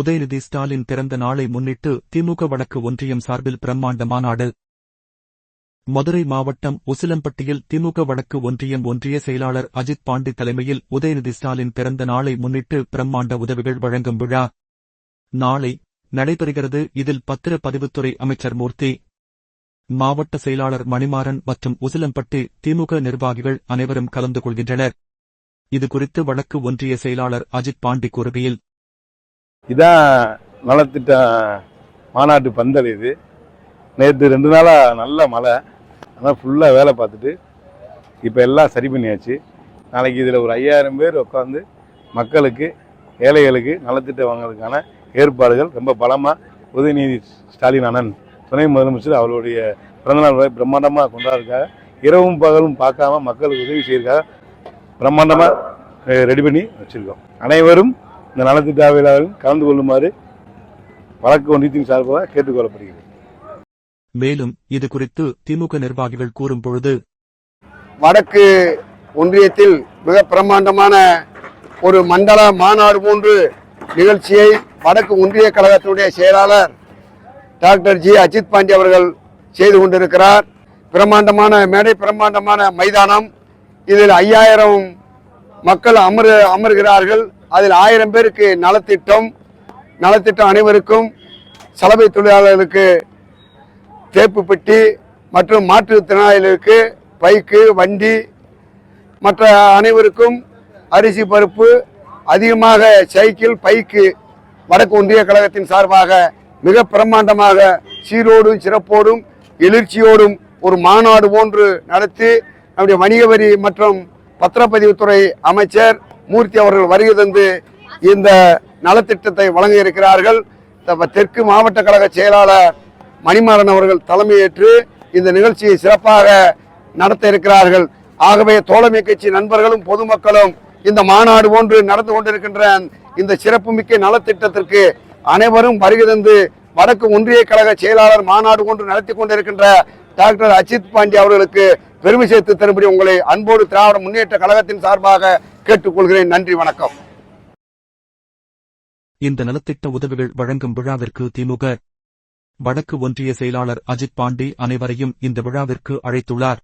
உதயநிதி ஸ்டாலின் பிறந்த நாளை முன்னிட்டு திமுக வடக்கு ஒன்றியம் சார்பில் பிரம்மாண்ட மாநாடு. மதுரை மாவட்டம் உசிலம்பட்டியில் திமுக வடக்கு ஒன்றியம் ஒன்றிய செயலாளர் அஜித் பாண்டி தலைமையில் உதயநிதி ஸ்டாலின் பிறந்த நாளை முன்னிட்டு பிரம்மாண்ட உதவிகள் வழங்கும் விழா. நாளை நடைபெறுகிறது இதில் பத்திரப்பதிவுத்துறை அமைச்சர் மூர்த்தி மாவட்ட செயலாளர் மணிமாறன் மற்றும் உசிலம்பட்டி திமுக நிர்வாகிகள் அனைவரும் கலந்து கொள்கின்றனர். இதுகுறித்து வடக்கு ஒன்றிய செயலாளர் அஜித் பாண்டி கூறுகையில் இதான் நலத்திட்ட மாநாட்டு பந்தல் இது. நேற்று ரெண்டு நாளாக நல்ல மழை. அதான் ஃபுல்லாக வேலை பார்த்துட்டு இப்போ எல்லாம் சரி பண்ணியாச்சு. நாளைக்கு இதில் ஒரு ஐயாயிரம் பேர் உட்காந்து மக்களுக்கு ஏழைகளுக்கு நலத்திட்டம் வாங்குறதுக்கான ஏற்பாடுகள் ரொம்ப பலமாக உதயநிதி ஸ்டாலின் அண்ணன் துணை முதலமைச்சர் அவருடைய பிறந்தநாள் பிரம்மாண்டமாக கொண்டாடுறதுக்காக இரவும் பகலும் பார்க்காம மக்களுக்கு உதவி செய்யறதுக்காக பிரம்மாண்டமாக ரெடி பண்ணி வச்சுருக்கோம். அனைவரும் இந்த நலத்திட்ட விழாவில் கலந்து கொள்ளுமாறு வழக்கு ஒன்றியத்தின் சார்பாக கேட்டுக்கொள்ளப்படுகிறது மேலும் இதுகுறித்து திமுக நிர்வாகிகள் கூறும்பொழுது வடக்கு ஒன்றியத்தில் மிக பிரம்மாண்டமான ஒரு மண்டல மாநாடு போன்று நிகழ்ச்சியை வடக்கு ஒன்றிய கழகத்தினுடைய செயலாளர் டாக்டர் ஜி அஜித் பாண்டி அவர்கள் செய்து கொண்டிருக்கிறார். பிரம்மாண்டமான மேடை பிரம்மாண்டமான மைதானம். இதில் ஐயாயிரம் மக்கள் அமர் அமர்கிறார்கள். அதில் ஆயிரம் பேருக்கு நலத்திட்டம் நலத்திட்டம் அனைவருக்கும் சலவை தொழிலாளர்களுக்கு தேப்பு பெட்டி மற்றும் மாற்றுத்திறனாளிகளுக்கு பைக்கு வண்டி மற்ற அனைவருக்கும் அரிசி பருப்பு அதிகமாக சைக்கிள் பைக்கு வடக்கு ஒன்றிய கழகத்தின் சார்பாக மிக பிரம்மாண்டமாக சீரோடும் சிறப்போடும் எழுச்சியோடும் ஒரு மாநாடு போன்று நடத்தி நம்முடைய வணிக வரி மற்றும் பத்திரப்பதிவுத்துறை அமைச்சர் மூர்த்தி அவர்கள் வருகை தந்து இந்த நலத்திட்டத்தை வழங்க இருக்கிறார்கள். தெற்கு மாவட்ட கழக செயலாளர் மணிமாறன் அவர்கள் தலைமையேற்று இந்த நிகழ்ச்சியை சிறப்பாக நடத்த இருக்கிறார்கள். ஆகவே தோழமை கட்சி நண்பர்களும் பொதுமக்களும் இந்த மாநாடு போன்று நடந்து கொண்டிருக்கின்ற இந்த சிறப்புமிக்க நலத்திட்டத்திற்கு அனைவரும் வருகை தந்து வடக்கு ஒன்றிய கழக செயலாளர் மாநாடு ஒன்று நடத்தி கொண்டிருக்கின்ற டாக்டர் அஜித் பாண்டி அவர்களுக்கு பெருமை சேர்த்து தரும்படி உங்களை அன்போடு திராவிட முன்னேற்ற கழகத்தின் சார்பாக கேட்டுக்கொள்கிறேன். நன்றி வணக்கம். இந்த நலத்திட்ட உதவிகள் வழங்கும் விழாவிற்கு திமுக வடக்கு ஒன்றிய செயலாளர் அஜித் பாண்டி அனைவரையும் இந்த விழாவிற்கு அழைத்துள்ளார்.